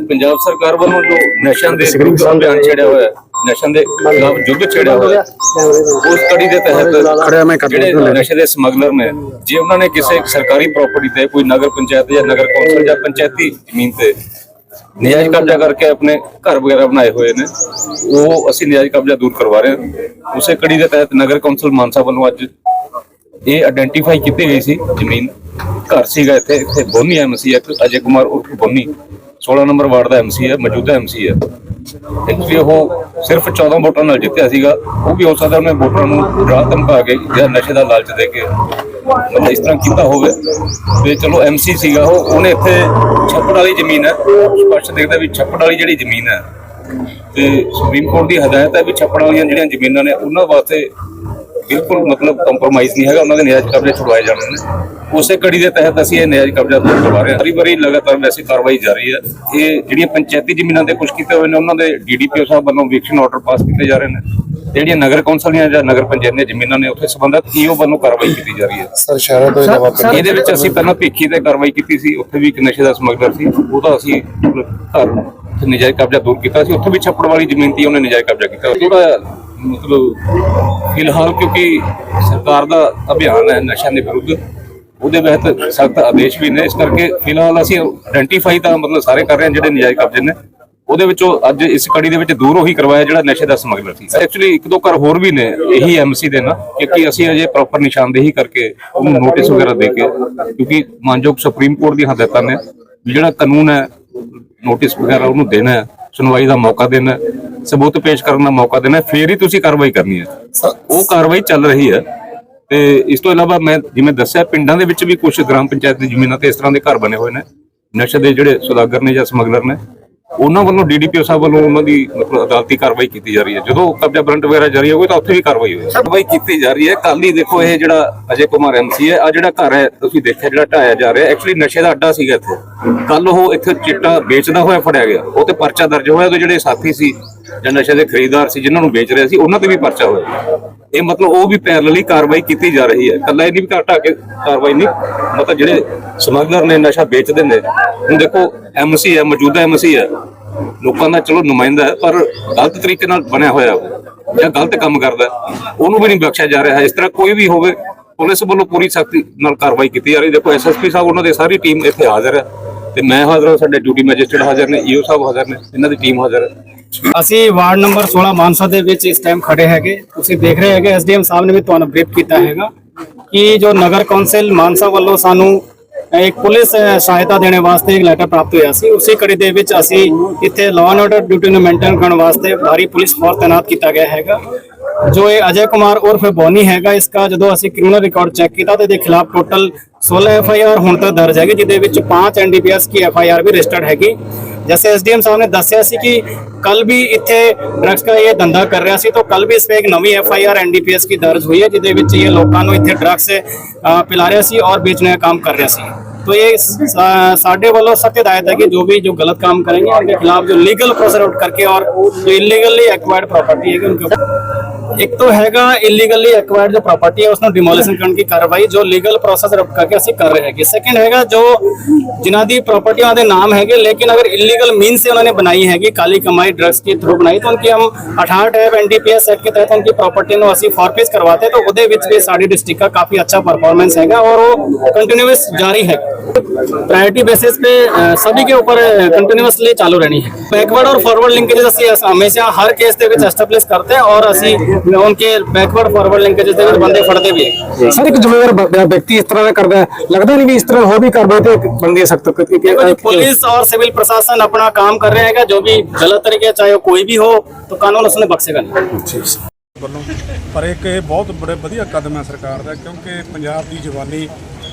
ਪੰਜਾਬ ਸਰਕਾਰ ਵੱਲੋਂ ਜੋ ਨਸ਼ਿਆਂ ਦੇ ਵਿਰੁੱਧ ਅਭਿਆਨ ਛੇੜਿਆ ਹੋਇਆ ਹੈ ਨਸ਼ਿਆਂ ਦੇ ਖਿਲਾਫ ਯੁੱਧ ਛੇੜਿਆ ਹੋਇਆ ਹੈ ਉਸ ਕੜੀ ਦੇ ਤਹਿਤ ਜਿਹੜੇ ਨਸ਼ੇ ਦੇ ਸਮਗਲਰ ਨੇ ਜੇ ਉਹਨਾਂ ਨੇ ਕਿਸੇ ਸਰਕਾਰੀ ਪ੍ਰਾਪਰਟੀ ਤੇ ਕੋਈ ਨਗਰ ਪੰਚਾਇਤ ਜਾਂ ਨਗਰ ਕੌਂਸਲ ਜਾਂ ਪੰਚਾਇਤੀ ਜ਼ਮੀਨ ਤੇ ਨਿਆਜ ਕਬਜ਼ਾ ਕਰਕੇ ਆਪਣੇ ਘਰ ਵਗੈਰਾ ਬਣਾਏ ਹੋਏ ਨੇ ਉਹ ਅਸੀਂ ਨਿਆਜ ਕਬਜ਼ਾ ਦੂਰ ਕਰਵਾ ਰਹੇ ਹਾਂ। ਉਸੇ ਕੜੀ ਦੇ ਤਹਿਤ ਨਗਰ ਕੌਂਸਲ ਮਾਨਸਾ ਵੱਲੋਂ ਅੱਜ ਇਹ ਆਇਡੈਂਟੀਫਾਈ ਕੀਤੀ ਗਈ ਸੀ ਜ਼ਮੀਨ। ਘਰ ਸੀਗਾ ਇੱਥੇ ਇੱਥੇ ਬੋਨੀ ਐਮਸੀ ਹੈ ਅਜੇ ਕੁਮਾਰ ਉਰਫ ਬੋਨੀ। 16 ਨੰਬਰ ਵਾਰਡ ਦਾ ਐਮਸੀ ਹੈ, ਮੌਜੂਦਾ ਐਮਸੀ ਹੈ। ਐਕਚੁਅਲੀ ਉਹ ਸਿਰਫ 14 ਵੋਟਾਂ ਨਾਲ ਜਿੱਤਿਆ ਸੀਗਾ, ਉਹ ਵੀ ਹੋ ਸਕਦਾ ਉਹਨੇ ਵੋਟਰਾਂ ਨੂੰ ਡਰਾ ਧਮਕਾ ਕੇ ਜਾਂ ਨਸ਼ੇ ਦਾ ਲਾਲਚ ਦੇ ਕੇ ਮਤਲਬ ਇਸ ਤਰ੍ਹਾਂ ਕੀਤਾ ਹੋਵੇ। ਤੇ ਚਲੋ ਐਮਸੀ ਸੀਗਾ ਉਹ, ਉਹਨੇ ਇੱਥੇ ਛੱਪੜ ਵਾਲੀ ਜ਼ਮੀਨ ਹੈ। ਸਪਸ਼ਟ ਦੇਖਦਾ ਵੀ ਛੱਪੜ ਵਾਲੀ ਜਿਹੜੀ ਜ਼ਮੀਨ ਹੈ। ਤੇ ਸੁਪਰੀਮ ਕੋਰਟ ਦੀ ਹਦਾਇਤ ਹੈ ਵੀ ਛੱਪੜ ਵਾਲੀਆਂ ਜਿਹੜੀਆਂ ਜ਼ਮੀਨਾਂ ਨੇ, ਉਹਨਾਂ ਵਾਸਤੇ ਬਿਲਕੁਲ ਮਤਲਬ ਕੰਪਰੋਮਾਈਜ਼ ਨਹੀਂ ਹੈਗਾ ਉਹਨਾਂ ਦੇ ਨਿਆਜ਼ ਕਬਜ਼ੇ ਛੁਡਵਾਏ ਜਾਣੇ ਨੇ ਉਸੇ ਕੜੀ ਦੇ ਤਹਿਤ ਅਸੀਂ ਇਹ ਨਿਆਜ਼ ਕਬਜ਼ਾ ਦੂਰ ਕਰਵਾ ਰਹੇ ਹਾਂ। ਹਰੀ ਬਰੀ ਲਗਾਤਾਰ ਵੈਸੀ ਕਾਰਵਾਈ ਜਾਰੀ ਹੈ। ਇਹ ਜਿਹੜੀਆਂ ਪੰਚਾਇਤੀ ਜ਼ਮੀਨਾਂ ਤੇ ਕੁਝ ਕੀਤੇ ਹੋਏ ਨੇ ਉਹਨਾਂ ਦੇ ਡੀਡੀਪੀਓ ਸਾਹਿਬ ਵੱਲੋਂ ਵਿਕਸ਼ਨ ਆਰਡਰ ਪਾਸ ਕੀਤੇ ਜਾ ਰਹੇ ਨੇ। ਜਿਹੜੀਆਂ ਨਗਰ ਕੌਂਸਲ ਦੀਆਂ ਜਾਂ ਨਗਰ ਪੰਚਾਇਤ ਦੀਆਂ ਜ਼ਮੀਨਾਂ ਨੇ ਉੱਥੇ ਸੰਬੰਧਤ ਈਓ ਵੱਲੋਂ ਕਾਰਵਾਈ ਕੀਤੀ ਜਾ ਰਹੀ ਹੈ। ਸਰ ਸ਼ਹਿਰਾਂ ਤੋਂ ਇਲਾਵਾ ਪਿੰਡ- ਇਹਦੇ ਵਿੱਚ ਅਸੀਂ ਪਹਿਲਾਂ ਭੇਖੀ ਤੇ ਕਾਰਵਾਈ ਕੀਤੀ ਸੀ ਉੱਥੇ ਵੀ ਇੱਕ ਨਸ਼ੇ ਦਾ ਸਮਗਲਰ ਸੀ। ਉਹਦਾ ਅਸੀਂ ਘਰ ਨਜਾਇਜ਼ ਕਬਜ਼ਾ ਦੂਰ ਕੀਤਾ ਸੀ। ਉੱਥੇ ਵੀ ਛੱਪੜ ਵਾਲੀ ਜ਼ਮੀਨ ਤੇ ਉਹਨੇ ਨਜਾਇਜ਼ ਕਬਜ਼ਾ ਕੀਤਾ। ਥੋੜਾ ਮਤਲਬ ਫਿਲਹਾਲ ਕਿਉਂਕਿ ਸਰਕਾਰ ਦਾ ਅਭਿਆਨ ਹੈ ਨਸ਼ਿਆਂ ਦੇ ਵਿਰੁੱਧ, ਉਹਦੇ ਵਿੱਚ ਸਖਤ ਆਦੇਸ਼ ਵੀ ਨੇ। ਇਸ ਕਰਕੇ ਫਿਲਹਾਲ ਅਸੀਂ ਆਇਡੈਂਟੀਫਾਈ ਤਾਂ ਮਤਲਬ ਸਾਰੇ ਕਰ ਰਹੇ ਹਾਂ ਜਿਹੜੇ ਨਜਾਇਜ਼ ਕਬਜ਼ੇ ਨੇ। ਉਹਦੇ ਵਿੱਚੋਂ ਅੱਜ ਇਸ ਕੜੀ ਦੇ ਵਿੱਚ ਦੂਰ ਉਹੀ ਕਰਵਾਇਆ ਜਿਹੜਾ ਨਸ਼ੇ ਦਾ ਸਮਗਲਰ ਸੀ। ਐਕਚੁਅਲੀ ਇੱਕ ਦੋ ਘਰ ਹੋਰ ਵੀ ਨੇ, ਇਹੀ ਐਮਸੀ ਦੇ ਨਾਲ ਕਿਉਂਕਿ ਅਸੀਂ ਅਜੇ ਪ੍ਰੋਪਰ ਨਿਸ਼ਾਨਦੇਹੀ ਕਰਕੇ ਉਹਨੂੰ ਨੋਟਿਸ ਵਗੈਰਾ ਦੇ ਕੇ, ਕਿਉਂਕਿ ਮਾਨਯੋਗ ਸੁਪਰੀਮ ਕੋਰਟ ਦੀ ਹਦਾਇਤਾਂ ਨੇ, ਜਿਹੜਾ ਕਾਨੂੰਨ ਹੈ ਨੋਟਿਸ ਵਗੈਰਾ ਉਹਨੂੰ ਦੇਣਾ ਹੈ। ਸੁਣਵਾਈ ਦਾ ਮੌਕਾ ਦੇਣਾ ਸਬੂਤ ਪੇਸ਼ ਕਰਨ ਦਾ ਮੌਕਾ ਦੇਣਾ ਫੇਰ ਹੀ ਤੁਸੀਂ ਕਾਰਵਾਈ ਕਰਨੀ ਹੈ। ਉਹ ਕਾਰਵਾਈ ਚੱਲ ਰਹੀ ਹੈ ਤੇ ਇਸ ਤੋਂ ਇਲਾਵਾ ਮੈਂ ਜਿਵੇਂ ਦੱਸਿਆ ਪਿੰਡਾਂ ਦੇ ਵਿੱਚ ਵੀ ਕੁਝ ਗ੍ਰਾਮ ਪੰਚਾਇਤ ਦੀ ਜ਼ਮੀਨਾਂ ਤੇ ਇਸ ਤਰ੍ਹਾਂ ਦੇ ਘਰ ਬਣੇ ਹੋਏ ਨੇ। ਨਸ਼ੇ ਦੇ ਜਿਹੜੇ ਸੁਦਾਗਰ ਨੇ ਜਾਂ ਸਮਗਲਰ ਨੇ ਉਹਨਾਂ ਵੱਲੋਂ ਡੀਡੀਪੀਓ ਸਾਹਿਬ ਵੱਲੋਂ ਉਹਨਾਂ ਦੀ ਮਤਲਬ ਅਦਾਲਤੀ ਕਾਰਵਾਈ ਕੀਤੀ ਜਾ ਰਹੀ ਹੈ। ਜਦੋਂ ਕਬਜ਼ਾ ਬਰੰਟ ਵਗੈਰਾ ਜਾਰੀ ਹੋਵੇ ਤਾਂ ਉੱਥੇ ਵੀ ਕਾਰਵਾਈ ਹੋਵੇ ਕਾਰਵਾਈ ਕੀਤੀ ਜਾ ਰਹੀ ਹੈ। ਕੱਲ ਹੀ ਦੇਖੋ ਇਹ ਜਿਹੜਾ ਅਜੇ ਕੁਮਾਰ ਐਮਸੀ ਹੈ ਆ ਜਿਹੜਾ ਘਰ ਹੈ, ਤੁਸੀਂ ਦੇਖਿਆ ਜਿਹੜਾ ਢਾਇਆ ਜਾ ਰਿਹਾ ਐਕਚੁਅਲੀ ਨਸ਼ੇ ਦਾ ਅੱਡਾ ਸੀਗਾ ਇੱਥੇ। ਕੱਲ ਉਹ ਇੱਥੇ ਚਿੱਟਾ ਵੇਚਦਾ ਹੋਇਆ ਫੜਿਆ ਗਿਆ। ਉਹ ਤੇ ਪਰਚਾ ਦਰਜ ਹੋਇਆ ਉਹਦੇ ਜਿਹੜੇ ਸਾਥੀ ਸੀ ਜਾਂ ਨਸ਼ੇ ਦੇ ਖਰੀਦਦਾਰ ਸੀ, ਜਿਨ੍ਹਾਂ ਨੂੰ ਵੇਚ ਰਿਹਾ ਸੀ, ਉਹਨਾਂ ਤੇ ਵੀ ਪਰਚਾ ਹੋਇਆ। ਇਹ ਮਤਲਬ ਉਹ ਵੀ ਪੈਰਲਲੀ ਕਾਰਵਾਈ ਕੀਤੀ ਜਾ ਰਹੀ ਹੈ। ਕੱਲਾ ਇਹ ਨਹੀਂ ਵੀ ਘਟਾ ਕੇ ਕਾਰਵਾਈ ਨਹੀਂ, ਮਤਲਬ ਜਿਹੜੇ ਸਮਗਲਰ ਨੇ ਨਸ਼ਾ ਵੇਚਦੇ ਨੇ ਹੁਣ ਦੇਖੋ ਐਮਸੀ ਹੈ, ਮੌਜੂਦਾ ਐਮਸੀ ਹੈ। ਲੋਕਾਂ ਦਾ ਚਲੋ ਨੁਮਾਇੰਦਾ ਹੈ, ਪਰ ਗਲਤ ਤਰੀਕੇ ਨਾਲ ਬਣਿਆ ਹੋਇਆ ਉਹ, ਜਾਂ ਗਲਤ ਕੰਮ ਕਰਦਾ ਉਹਨੂੰ ਵੀ ਨਹੀਂ ਬਖਸ਼ਿਆ ਜਾ ਰਿਹਾ। ਇਸ ਤਰ੍ਹਾਂ ਕੋਈ ਵੀ ਹੋਵੇ, ਪੁਲਿਸ ਵੱਲੋਂ ਪੂਰੀ ਸਖਤੀ ਨਾਲ ਕਾਰਵਾਈ ਕੀਤੀ ਜਾ ਰਹੀ ਦੇਖੋ ਐਸਐਸਪੀ ਸਾਹਿਬ, ਉਹਨਾਂ ਦੀ ਸਾਰੀ ਟੀਮ ਇੱਥੇ ਹਾਜ਼ਰ ਹੈ। ਤੇ ਮੈਂ ਹਾਜ਼ਰ ਹਾਂ, ਸਾਡੇ ਡਿਊਟੀ ਮੈਜਿਸਟਰੇਟ ਹਾਜ਼ਰ ਨੇ ਈਓ ਸਾਹਿਬ ਹਾਜ਼ਰ ਨੇ, ਇਹਨਾਂ ਦੀ ਟੀਮ ਹਾਜ਼ਰ ਹੈ। ਅਸੀਂ ਵਾਰਡ ਨੰਬਰ 16 ਮਾਨਸਾ ਦੇ ਵਿੱਚ ਇਸ ਟਾਈਮ ਖੜੇ ਹੈਗੇ। ਤੁਸੀਂ ਦੇਖ ਰਹੇ ਹੈਗੇ, ਐਸਡੀਐਮ ਸਾਹਿਬ ਨੇ ਵੀ ਤੁਹਾਨੂੰ ਬਰੀਫ ਕੀਤਾ ਹੈਗਾ ਕਿ ਜੋ ਨਗਰ ਕੌਂਸਲ ਮਾਨਸਾ ਵੱਲੋਂ ਸਾਨੂੰ ਇੱਕ ਪੁਲਿਸ ਸਹਾਇਤਾ ਦੇਣ ਵਾਸਤੇ ਇੱਕ ਲੈਟਰ ਪ੍ਰਾਪਤ ਹੋਇਆ ਸੀ। ਉਸੇ ਕੜੀ ਦੇ ਵਿੱਚ ਅਸੀਂ ਇੱਥੇ ਲਾਅ ਐਂਡ ਆਰਡਰ ਡਿਊਟੀ ਨੂੰ ਮੇਨਟੇਨ ਕਰਨ ਵਾਸਤੇ ਭਾਰੀ ਪੁਲਿਸ ਫੋਰਸ ਤਾਇਨਾਤ ਕੀਤਾ ਗਿਆ ਹੈਗਾ। ਜੋ ਇਹ ਅਜੇ ਕੁਮਾਰ ਉਰਫ ਬੋਨੀ ਹੈਗਾ, ਇਸਕਾ ਜਦੋਂ ਅਸੀਂ ਕ੍ਰਿਮੀਨਲ ਰਿਕਾਰਡ ਚੈੱਕ ਕੀਤਾ ਤੇ ਇਹਦੇ ਖਿਲਾਫ ਟੋਟਲ 16 ਐਫ ਆਈ ਆਰ ਹੁਣ ਤੱਕ ਦਰਜ ਹੈਗੀ, ਜਿਹਦੇ ਵਿੱਚ 5 ਐਨ ਡੀ ਪੀ ਐਸ ਕੀ ਐਫ ਆਈ ਆਰ ਵੀ ਰਜਿਸਟਰਡ ਹੈਗੀ। जैसे एसडीएम साहब ने ਦੱਸਿਆ ਸੀ ਕਿ ਕੱਲ ਵੀ ਇੱਥੇ ਡਰੱਗਸ ਦਾ ਇਹ ਧੰਦਾ ਕਰ ਰਿਹਾ ਸੀ ਤਾਂ ਕੱਲ ਵੀ ਇਸ ਤੇ ਇੱਕ ਨਵੀਂ ਐਫ ਆਈ ਆਰ ਐਨਡੀਪੀਐਸ की दर्ज हुई है ਜਿਹਦੇ ਵਿੱਚ ਇਹ ਲੋਕਾਂ ਨੂੰ ਇੱਥੇ ਡਰੱਗਸ ਪਿਲਾ ਰਿਹਾ ਸੀ ਔਰ ਵੇਚਣੇ ਦਾ ਕੰਮ ਕਰ ਰਿਹਾ ਸੀ तो ये सा- ਸਾਡੇ ਵੱਲੋਂ ਸਖਤ ਹਦਾਇਤ ਹੈ ਕਿ ਜੋ भी जो गलत काम करेंगे उनके खिलाफ जो लीगल प्रोसेस आउट करके और जो इलीगली एक्वायर्ड प्रॉपर्टी है उनके ऊपर एक तो हैगा इलीगली एक्वायर्ड जो प्रॉपर्टी है ਉਸ डिमोलिशन करने की कार्रवाई, जो लीगल प्रोसेस ਪ੍ਰੋਸੈਸ ਰੁਕਾ ਕੇ ਅਸੀਂ ਕਰ ਰਹੇ ਹੈਗੇ ਸੈਕੰਡ ਹੈਗਾ ਜੋ ਜਿਨ੍ਹਾਂ ਦੀ ਪ੍ਰਾਪਰਟੀਆਂ ਦੇ ਨਾਮ ਹੈਗੇ ਲੇਕਿਨ ਅਗਰ ਇਲੀਗਲ ਮੀਨ ਸੇ ਉਹਨਾਂ ਨੇ ਬਣਾਈ ਹੈਗੀ के थ्रू बनाई तो उनकी हम अठारह टाइप एनडीपीएस एक्ट के तहत उनकी प्रॉपर्टी में असी फॉरपेज करवाते हैं तो उदय भी साड़ी डिस्ट्रिक्ट का काफ़ी अच्छा परफॉर्मेंस है और वो कंटिन्यूस जारी है। प्रायोरिटी बेसिस पे सभी के ऊपर कंटिन्यूसली चालू रहनी है। बैकवर्ड और फॉरवर्ड लिंकेज ਅਸੀਂ ਹਮੇਸ਼ਾ ਹਰ ਕੇਸ ਦੇ ਵਿੱਚ ਐਸਟੈਬਲਿਸ਼ ਕਰਦੇ ਔਰ उनके बैकवर्ड फॉरवर्ड लिंकेजेस ਦੇ ਵਿੱਚ ਬੰਦੇ ਫੜਦੇ ਵੀ ਹੈ ਸਰ ਇੱਕ ਜ਼ਿੰਮੇਵਾਰ ਬ- ਵਿਅਕਤੀ ਇਸ ਤਰ੍ਹਾਂ ਦਾ ਕਰਦਾ ਹੈ ਲੱਗਦਾ ਨਹੀਂ ਵੀ ਇਸ ਤਰ੍ਹਾਂ ਹੋਰ ਵੀ ਕਰਦੇ ਤੇ ਬੰਦੇ ਸਖਤ देखो जी पुलिस और सिविल प्रशासन अपना काम कर रहे हैं जो भी गलत तरीके चाहे वो कोई भी हो तो कानून उसने बख्शेगा नहीं ਵੱਲੋਂ ਪਰ ਇੱਕ ਇਹ ਬਹੁਤ ਬੜੇ ਵਧੀਆ ਕਦਮ ਹੈ ਸਰਕਾਰ ਦਾ ਕਿਉਂਕਿ ਪੰਜਾਬ ਦੀ ਜਵਾਨੀ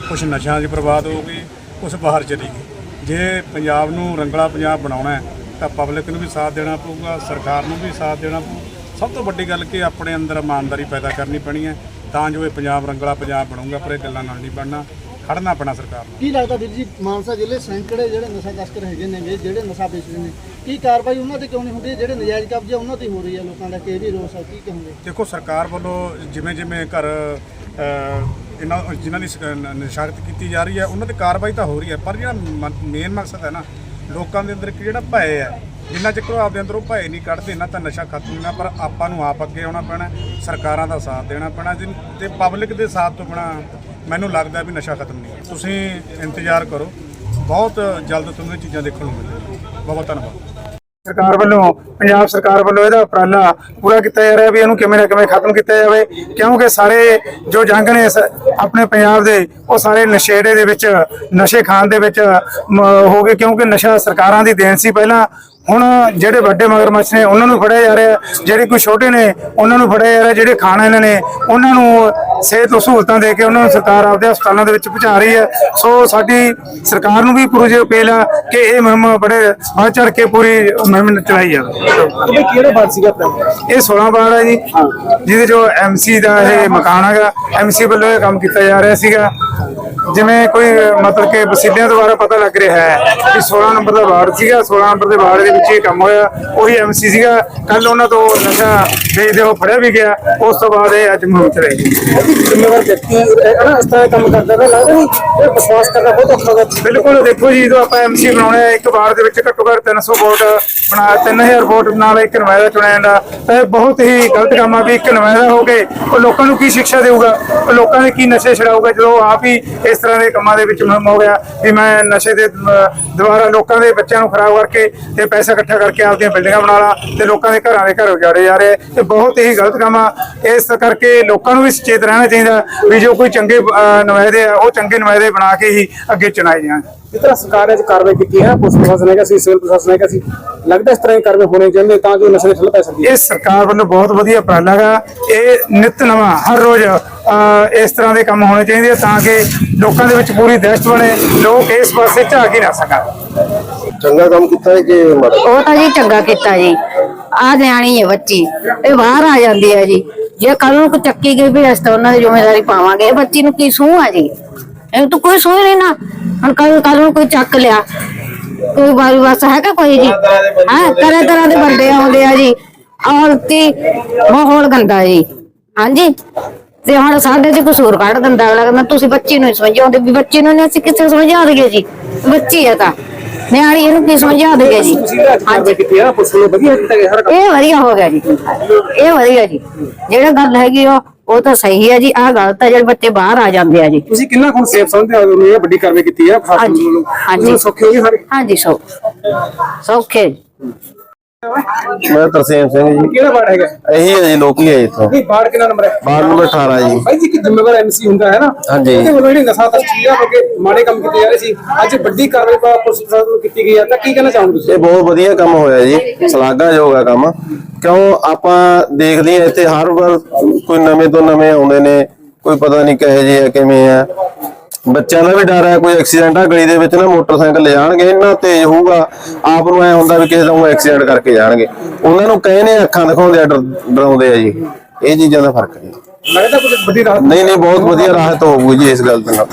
ਕੁਝ ਨਸ਼ਿਆਂ 'ਚ ਬਰਬਾਦ ਹੋ ਗਈ ਕੁਝ ਬਾਹਰ ਚਲੀ ਗਈ ਜੇ ਪੰਜਾਬ ਨੂੰ ਰੰਗਲਾ ਪੰਜਾਬ ਬਣਾਉਣਾ ਹੈ ਤਾਂ ਪਬਲਿਕ ਨੂੰ ਵੀ ਸਾਥ ਦੇਣਾ ਪਊਗਾ ਸਰਕਾਰ ਨੂੰ ਵੀ ਸਾਥ ਦੇਣਾ ਪਊ ਸਭ ਤੋਂ ਵੱਡੀ ਗੱਲ ਕਿ ਆਪਣੇ ਅੰਦਰ ਇਮਾਨਦਾਰੀ ਪੈਦਾ ਕਰਨੀ ਪੈਣੀ ਹੈ ਤਾਂ ਜੋ ਇਹ ਪੰਜਾਬ ਰੰਗਲਾ ਪੰਜਾਬ ਬਣੂਗਾ ਪਰ ਇਹ ਗੱਲਾਂ ਨਾਲ ਨਹੀਂ ਬਣਨਾ ਖੜਨਾ ਪੈਣਾ ਸਰਕਾਰ ਨੂੰ। ਕੀ ਲੱਗਦਾ ਵੀਰ ਜੀ ਮਾਨਸਾ ਜ਼ਿਲ੍ਹੇ ਸੈਂਕੜੇ ਜਿਹੜੇ ਨਸ਼ਾ ਤਸਕਰ ਹੈਗੇ ਨੇਗੇ ਜਿਹੜੇ ਨਸ਼ਾ ਵੇਚਦੇ ਨੇ ਕੀ ਕਾਰਵਾਈ ਉਹਨਾਂ ਤੇ ਕਿਉਂ ਨਹੀਂ ਹੁੰਦੀ? ਜਿਹੜੇ ਨਜਾਇਜ਼ ਕਬਜ਼ੇ ਉਹਨਾਂ ਤੇ ਹੀ ਰਹੀ ਹੈ ਲੋਕਾਂ ਦਾ ਕਿ ਵੀ ਰੋਸ ਹੈ ਕੀ ਕਹੋਗੇ? ਦੇਖੋ ਸਰਕਾਰ ਵੱਲੋਂ ਜਿਵੇਂ ਜਿਵੇਂ ਘਰ ਇਹਨਾਂ ਜਿਨ੍ਹਾਂ ਦੀ ਨ- ਨਿਸ਼ਾਨਤ ਕੀਤੀ ਜਾ ਰਹੀ ਹੈ ਉਹਨਾਂ ਤੇ ਕਾਰਵਾਈ ਤਾਂ ਹੋ ਰਹੀ ਹੈ ਪਰ ਜਿਹੜਾ ਮੇਨ ਮਕਸਦ ਹੈ ਨਾ ਲੋਕਾਂ ਦੇ ਅੰਦਰ ਇੱਕ ਜਿਹੜਾ ਭੈ ਹੈ ਜਿੰਨਾ ਚਿਰ ਉਹ ਆਪਦੇ ਅੰਦਰੋਂ ਭੈ ਨਹੀਂ ਕੱਢਦੇ ਨਾ ਤਾਂ ਨਸ਼ਾ ਖਤਮ ਹੋਣਾ, ਪਰ ਆਪਾਂ ਨੂੰ ਆਪ ਅੱਗੇ ਆਉਣਾ ਪੈਣਾ, ਸਰਕਾਰਾਂ ਦਾ ਸਾਥ ਦੇਣਾ ਪੈਣਾ, ਜਿਨ- ਤੇ ਪਬਲਿਕ ਦੇ ਸਾਥ ਤੋਂ ਬਿਨਾ ਮੈਨੂੰ ਲੱਗਦਾ ਵੀ ਨਸ਼ਾ ਖਤਮ ਨਹੀਂ ਤੁਸੀਂ ਇੰਤਜ਼ਾਰ ਕਰੋ, ਬਹੁਤ ਜਲਦ ਤੁਹਾਨੂੰ ਇਹ ਚੀਜ਼ਾਂ ਦੇਖਣ ਨੂੰ ਮਿਲਣਗੀਆਂ। ਬਹੁਤ ਧੰਨਵਾਦ। ਸਰਕਾਰ ਵੱਲੋਂ, ਪੰਜਾਬ ਸਰਕਾਰ ਵੱਲੋਂ ਇਹਦਾ ਉਪਰਾਲਾ ਪੂਰਾ ਕੀਤਾ ਜਾ ਰਿਹਾ ਵੀ ਇਹਨੂੰ ਕਿਵੇਂ ਨਾ ਕਿਵੇਂ ਖਤਮ ਕੀਤਾ ਜਾਵੇ, ਕਿਉਂਕਿ ਸਾਰੇ ਜੋ ਜੰਗ ਨੇ ਆਪਣੇ ਪੰਜਾਬ ਦੇ, ਉਹ ਸਾਰੇ ਨਸ਼ੇੜੇ ਦੇ ਵਿੱਚ, ਨਸ਼ੇ ਖਾਨ ਦੇ ਵਿੱਚ ਹੋ ਗਏ, ਕਿਉਂਕਿ ਨਸ਼ਾ ਸਰਕਾਰਾਂ ਦੀ ਦੇਣ ਸੀ ਪਹਿਲਾਂ ਹੁਣ ਜਿਹੜੇ ਵੱਡੇ ਮਗਰਮੱਛ ਨੇ ਉਹਨਾਂ ਨੂੰ ਫੜਿਆ ਜਾ ਰਿਹਾ। ਜਿਹੜੇ ਕੋਈ ਛੋਟੇ ਨੇ ਉਹਨਾਂ ਨੂੰ ਫੜਿਆ ਜਾ ਰਿਹਾ। ਜਿਹੜੇ ਖਾਣ ਇਹਨਾਂ ਨੇ ਉਹਨਾਂ ਨੂੰ ਸਿਹਤ ਸਹੂਲਤਾਂ ਦੇ ਕੇ ਉਹਨਾਂ ਨੂੰ ਸਰਕਾਰ ਆਪਦੇ ਹਸਪਤਾਲਾਂ ਦੇ ਵਿੱਚ ਪਹੁੰਚਾ ਰਹੀ ਹੈ। ਸੋ ਸਾਡੀ ਸਰਕਾਰ ਨੂੰ ਵੀ ਪੂਰੀ ਅਪੀਲ ਆ ਕਿ ਇਹ ਮੁਹਿੰਮ ਬੜੇ ਵੱਧ ਚੜ ਕੇ ਪੂਰੀ ਮੁਹਿੰਮ ਚਲਾਈ ਜਾਵੇ। ਕਿਹੜਾ ਬਾਤ ਸੀਗਾ ਇਹ 16 ਬਾਰ ਹੈ ਜੀ। ਜਿਹਦੇ ਜੋ ਐਮਸੀ ਦਾ ਇਹ ਮਕਾਨ ਹੈਗਾ। ਐਮਸੀ ਵੱਲੋਂ ਇਹ ਕੰਮ ਕੀਤਾ ਜਾ ਰਿਹਾ ਸੀਗਾ। ਜਿਵੇਂ ਕੋਈ ਮਤਲਬ ਕਿ ਵਸੀਲਿਆਂ ਦੁਆਰਾ ਪਤਾ ਲੱਗ ਰਿਹਾ ਹੈ ਕਿ 16 ਨੰਬਰ ਦਾ ਵਾਰਡ ਸੀਗਾ 16 ਨੰਬਰ ਦੇ ਵਾਰਡ ਦੇ ਵਿੱਚ ਇਹ ਕੰਮ ਹੋਇਆ, ਉਹੀ ਐਮਸੀ ਸੀਗਾ। ਕੱਲ ਉਹਨਾਂ ਤੋਂ ਨਸ਼ਾ ਵੇਚਦੇ ਉਹ ਫੜਿਆ ਵੀ ਗਿਆ ਉਸ ਤੋਂ ਬਾਅਦ ਇਹ ਅੱਜ ਮੁਹਿੰਮ ਚਲਾਈ ਜ਼ਿੰਮੇਵਾਰ ਵਿਅਕਤੀ ਹੈ ਨਾ ਇਸ ਤਰ੍ਹਾਂ ਕੰਮ ਕਰਦਾ ਤਾਂ ਲੱਗਦਾ ਨਹੀਂ ਇਹ ਵਿਸ਼ਵਾਸ ਕਰਨਾ ਬਹੁਤ ਔਖਾ ਹੋਗਾ ਬਿਲਕੁਲ ਦੇਖੋ ਜੀ ਜਦੋਂ ਆਪਾਂ ਐਮਸੀ ਬਣਾਉਣੇ ਆ ਇੱਕ ਵਾਰ ਦੇ ਵਿੱਚ ਘੱਟੋ ਘੱਟ 300 ਵੋਟ ਬਣਾ 3000 ਵੋਟ ਨਾਲ ਇੱਕ ਨੁਮਾਇੰਦਾ ਚੁਣਿਆ ਜਾਂਦਾ। ਤਾਂ ਇਹ ਬਹੁਤ ਹੀ ਗਲਤ ਕੰਮ ਆ ਵੀ ਇੱਕ ਨੁਮਾਇੰਦਾ ਹੋ ਕੇ ਉਹ ਲੋਕਾਂ ਨੂੰ ਕੀ ਸਿੱਖਿਆ ਦੇਊਗਾ? ਉਹ ਲੋਕਾਂ ਦੇ ਕੀ ਨਸ਼ੇ ਛਡਾਊਗਾ? ਜਦੋਂ ਆਪ ਹੀ ਇਸ ਤਰ੍ਹਾਂ ਦੇ ਕੰਮਾਂ ਦੇ ਵਿੱਚ ਮੁਹਿੰਮ ਹੋ ਗਿਆ ਵੀ ਮੈਂ ਨਸ਼ੇ ਦੇ ਦੁਆਰਾ ਲੋਕਾਂ ਦੇ ਬੱਚਿਆਂ ਨੂੰ ਖਰਾਬ ਕਰਕੇ ਤੇ ਪੈਸਾ ਇਕੱਠਾ ਕਰਕੇ ਆਪਦੀਆਂ ਬਿਲਡਿੰਗਾਂ ਬਣਾ ਲਾ ਤੇ ਲੋਕਾਂ ਦੇ ਘਰਾਂ ਦੇ ਘਰ ਉਜਾੜੇ ਜਾ ਰਹੇ ਇਹ ਬਹੁਤ ਹੀ ਗਲਤ ਕੰਮ ਆ। ਇਸ ਕਰਕੇ ਲੋਕਾਂ ਨੂੰ ਵੀ ਸੁਚੇਤ ਰਹਿਣਾ ਚਾਹੀਦਾ ਵੀ ਜੋ ਕੋਈ ਚੰਗੇ ਨੁਮਾਇੰਦੇ ਆ ਉਹ ਚੰਗੇ ਨੁਮਾਇੰਦੇ ਬਣਾ ਕੇ ਹੀ ਅੱਗੇ ਚੁਣਾਏ ਜਾਣ। ਜਿਸ ਤਰ੍ਹਾਂ ਸਰਕਾਰ ਨੇ ਅੱਜ ਕਾਰਵਾਈ ਕੀਤੀ ਹੈ? ਪੁਲਿਸ ਪ੍ਰਸ਼ਾਸਨ ਨੇ ਕਿਹਾ ਸੀ ਸਿਵਲ ਪ੍ਰਸ਼ਾਸਨ ਨੇ ਕਿਹਾ ਸੀ। ਲੱਗਦਾ ਇਸ ਤਰ੍ਹਾਂ ਦੀ ਕਾਰਵਾਈ ਹੋਣੀ ਚਾਹੀਦੀ ਤਾਂ ਕਿ ਨਸ਼ੇ ਠੱਲ ਪੈ ਸਕੇ ਇਹ ਸਰਕਾਰ ਵੱਲੋਂ ਬਹੁਤ ਵਧੀਆ ਉਪਰਾਲਾ ਗਾ ਇਹ ਨਿਤ ਨਵਾਂ ਹਰ ਰੋਜ਼ ਇਸ ਤਰ੍ਹਾਂ ਦੇ ਕੰਮ ਹੋਣੇ ਚਾਹੀਦੇ ਆ ਤਾਂ ਕਿ ਲੋਕਾਂ ਦੇ ਵਿੱਚ ਪੂਰੀ ਦਹਿਸ਼ਤ ਬਣੇ। ਲੋਕ ਇਸ ਪਾਸੇ ਝਾਕ ਹੀ ਨਾ ਸਕਣ। ਚੰਗਾ ਕੰਮ ਕੀਤਾ ਹੈ ਕਿ ਉਹ ਤਾਂ ਜੀ ਚੰਗਾ ਕੀਤਾ ਜੀ। ਆ ਨਿਆਣੀ ਹੈ ਬੱਚੀ। ਇਹ ਬਾਹਰ ਆ ਜਾਂਦੀ ਹੈ ਜੀ। ਜੇ ਕੱਲ ਨੂੰ ਕੋਈ ਚੱਕੀ ਗਈ ਵੀ ਅਸੀਂ ਤਾਂ ਉਹਨਾਂ ਦੀ ਜ਼ਿੰਮੇਵਾਰੀ ਪਾਵਾਂਗੇ। ਇਹ ਬੱਚੀ ਨੂੰ ਕੀ ਸੂਹ ਆ ਜੀ? ਇਹ ਤਾਂ ਕੋਈ ਸੂਹ ਨਹੀਂ ਨਾ। ਹੁਣ ਕੱਲ ਕੱਲ ਨੂੰ ਕੋਈ ਚੱਕ ਲਿਆ। ਕੋਈ ਵਾਰੀ ਵਾਸ ਹੈਗਾ ਕੋਈ ਜੀ? ਹਾਂ? ਤਰ੍ਹਾਂ ਤਰ੍ਹਾਂ ਦੇ ਬੰਦੇ ਆਉਂਦੇ ਆ ਜੀ। ਔਰਤੀ, ਮਾਹੌਲ ਗੰਦਾ ਜੀ। ਹਾਂਜੀ? ਤੇ ਹੁਣ ਸਾਡੇ ਤੇ ਕਸੂਰ ਕੱਢ ਦਿੰਦਾ ਅਗਲਾ ਕਹਿੰਦਾ, ਤੁਸੀਂ ਬੱਚੀ ਨੂੰ ਨੀ ਸਮਝਾਉਂਦੇ। ਵੀ ਬੱਚੀ ਨੂੰ ਨੀ ਅਸੀਂ ਕਿੱਥੇ ਸਮਝਾ ਦਈਏ ਜੀ? ਬੱਚੀ ਆ ਤਾਂ। ਨਿਆਣੀ ਇਹਨੂੰ ਕੀ ਸਮਝਾ ਦਈਏ ਜੀ? ਹਾਂਜੀ। ਕੀਤੀ ਹੈ ਪੁਲਿਸ ਵੱਲੋਂ ਵਧੀਆ ਕੀਤਾ ਗਿਆ ਹਰ ਇਹ ਵਧੀਆ ਹੋ ਗਿਆ ਜੀ। ਇਹ ਵਧੀਆ ਜੀ। ਜਿਹੜਾ ਗੱਲ ਹੈਗੀ ਉਹ ਉਹ ਤਾਂ ਸਹੀ ਹੈ ਜੀ। ਆਹ ਗਲਤ ਹੈ ਜਿਹੜੇ ਬੱਚੇ ਬਾਹਰ ਆ ਜਾਂਦੇ ਆ ਜੀ। ਤੁਸੀਂ ਕਿੰਨਾ ਹੁਣ ਸੇਫ ਸਮਝਦੇ ਹੋ? ਉਹਨੂੰ ਇਹ ਵੱਡੀ ਕਾਰਵਾਈ ਕੀਤੀ ਹੈ ਪ੍ਰਸ਼ਾਸਨ ਹਾਂਜੀ। ਹਾਂਜੀ। ਸੌਖੇ ਹੋ ਗਏ ਸਾਰੇ? ਹਾਂਜੀ ਸੌ ਸੌਖੇ। ਮੈਂ ਤਰਸੇਮ ਸਿੰਘ ਜੀ। ਕਿਹੜਾ ਵਾਰਡ ਹੈਗਾ? ਇਹੀ ਹੈ ਜੀ ਲੋਕੀ ਹੈ ਇੱਥੋਂ। ਨਹੀਂ ਵਾਰਡ ਕਿੰਨਾ ਨੰਬਰ ਹੈ? ਵਾਰਡ ਨੰਬਰ 18 ਜੀ। ਭਾਈ ਜੀ ਕਿ ਜ਼ਿੰਮੇਵਾਰ ਐਮਸੀ ਹੁੰਦਾ ਹੈ ਨਾ? ਹਾਂਜੀ। ਉਹਦੇ ਵੱਲੋਂ ਜਿਹੜੀ ਨਸ਼ਾ ਤਸਕਰੀ ਆ ਅੱਗੇ ਮਾੜੇ ਕੰਮ ਕੀਤੇ ਜਾ ਰਹੇ ਸੀ। ਅੱਜ ਵੱਡੀ ਕਾਰਵਾਈ ਪੁਲਿਸ ਪ੍ਰਸ਼ਾਸਨ ਨੂੰ ਕੀਤੀ ਗਈ ਹੈ ਤਾਂ ਕੀ ਕਹਿਣਾ ਚਾਹੋਗੇ ਤੁਸੀਂ? ਇਹ ਬਹੁਤ ਵਧੀਆ ਕੰਮ ਹੋਇਆ ਜੀ। ਸ਼ਲਾਘਾਯੋਗ ਆ ਕੰਮ। ਕਿਉਂ? ਆਪਾਂ ਦੇਖਦੇ ਹਾਂ ਇੱਥੇ ਹਰ ਵਾਰ ਕੋਈ ਨਵੇਂ ਤੋਂ ਨਵੇਂ ਆਉਂਦੇ ਨੇ। ਕੋਈ ਪਤਾ ਨਹੀਂ ਕਹੇ ਜੇ ਕਿਵੇਂ ਆ। ਬੱਚਿਆਂ ਦਾ ਵੀ ਡਰ ਹੈ ਕੋਈ ਐਕਸੀਡੈਂਟ ਆ ਗਲੀ ਦੇ ਵਿੱਚ ਨਾ ਮੋਟਰਸਾਈਕਲ ਲੈ ਜਾਣਗੇ ਇੰਨਾ ਤੇਜ਼ ਹੋਊਗਾ ਆਪ ਨੂੰ ਐ ਹੁੰਦਾ ਵੀ ਕਿਸੇ ਦਾ ਉਹ ਐਕਸੀਡੈਂਟ ਕਰਕੇ ਜਾਣਗੇ। ਉਹਨਾਂ ਨੂੰ ਕਹੇ ਨੇ ਅੱਖਾਂ ਦਿਖਾਉਂਦੇ ਆ ਡਰ- ਡਰਾਉਂਦੇ ਆ ਜੀ। ਇਹ ਚੀਜ਼ਾਂ ਦਾ ਫ਼ਰਕ ਹੈ ਲੱਗਦਾ ਕੁਝ ਵੱਡੀ ਰਾਹਤ ਨਹੀਂ ਨਹੀਂ ਬਹੁਤ ਵਧੀਆ ਰਾਹਤ ਹੋਊਗੀ ਜੀ ਇਸ ਗੱਲ ਦੇ। ਨਾਲ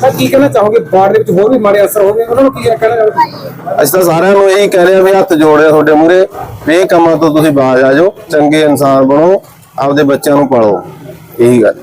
ਤਾਂ ਕੀ ਕਹਿਣਾ ਚਾਹੋਗੇ? ਵਾਰਡ ਦੇ ਵਿੱਚ ਹੋਰ ਵੀ ਮਾੜੇ ਅਸਰ ਹੋਣਗੇ ਉਹਨਾਂ ਨੂੰ ਕੀ ਕਹਿਣਾ ਚਾਹੋਗੇ? ਅਸੀਂ ਤਾਂ ਸਾਰਿਆਂ ਨੂੰ ਇਹੀ ਕਹਿ ਰਹੇ ਆ ਵੀ ਹੱਥ ਜੋੜਿਆ ਤੁਹਾਡੇ ਮੂਰੇ ਵੀ ਇਹ ਕੰਮਾਂ ਤੋਂ ਤੁਸੀਂ ਬਾਜ਼ ਆ ਜਾਓ ਚੰਗੇ ਇਨਸਾਨ ਬਣੋ ਆਪਦੇ ਬੱਚਿਆਂ ਨੂੰ ਪਾਲੋ। ਇਹੀ ਗੱਲ।